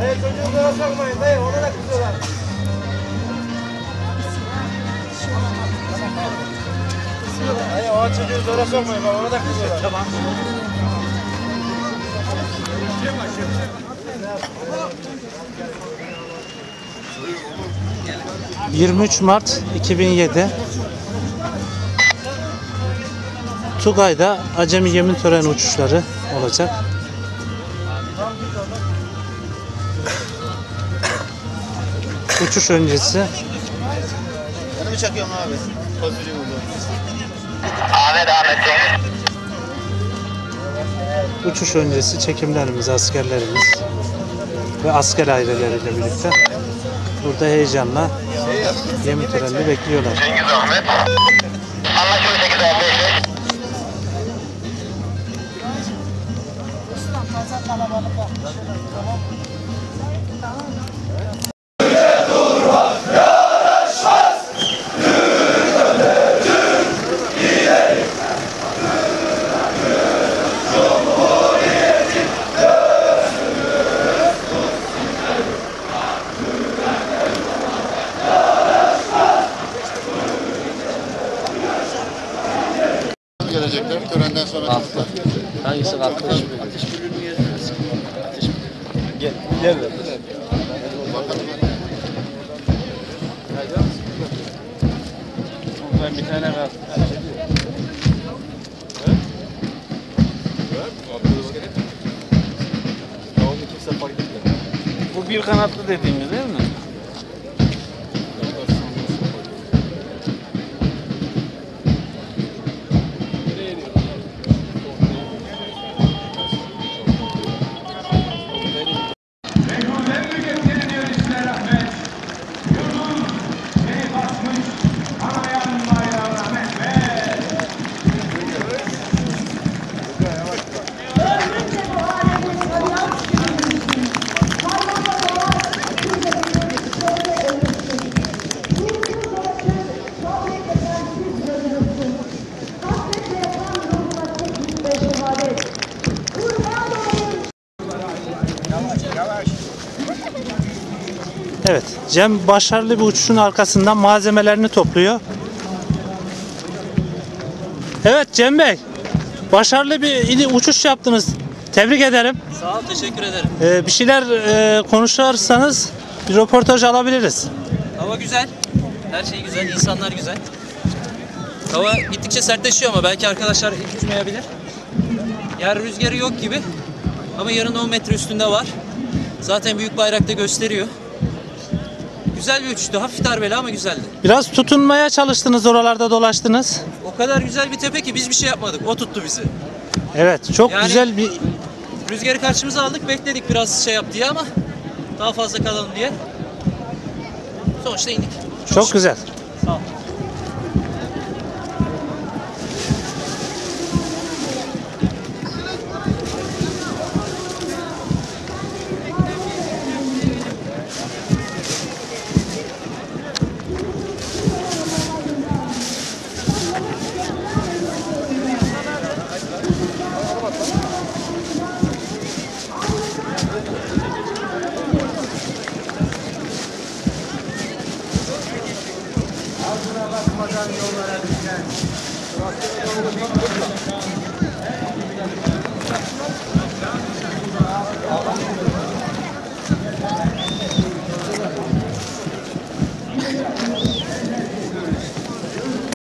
Hey çocuğu sokmayın dayı ona da kızıyorlar. Hayır o çocuğu zora sokmayın bak ona da kızıyorlar. Tamam. 23 Mart 2007 Tugay'da acemi yemin töreni uçuşları olacak. Uçuş öncesi Beni mi çakıyorsun abi? Fasulye burada. Ahmet Ahmet Cengiz. uçuş öncesi çekimlerimiz, askerlerimiz ve asker aileleriyle birlikte burada heyecanla yemin törenini bekliyorlar. Cengiz Ahmet. Anlaşıldı 8 15 gelecekler törenden sonra çocuklar. Hangisi kalktı? Gel. Gel. Ben bir tane kalktı. Bu bir kanatlı dediğimiz değil mi? Evet, Cem başarılı bir uçuşun arkasından malzemelerini topluyor. Evet Cem Bey, başarılı bir uçuş yaptınız. Tebrik ederim. Sağ ol, teşekkür ederim. Ee, bir şeyler e, konuşursanız bir röportaj alabiliriz. Hava güzel. Her şey güzel, insanlar güzel. Hava gittikçe sertleşiyor ama belki arkadaşlar hiç uçmayabilir. Yer rüzgarı yok gibi. Ama yarın 10 metre üstünde var. Zaten büyük bayrakta gösteriyor. Güzel bir uçuştu. Hafif darbeli ama güzeldi. Biraz tutunmaya çalıştınız, oralarda dolaştınız. O kadar güzel bir tepe ki biz bir şey yapmadık. O tuttu bizi. Evet, çok Yani- güzel bir Rüzgarı karşımıza aldık. Bekledik biraz şey yap diye ama daha fazla kalalım diye. Sonuçta indik. çok şükür. güzel. yollara düşen.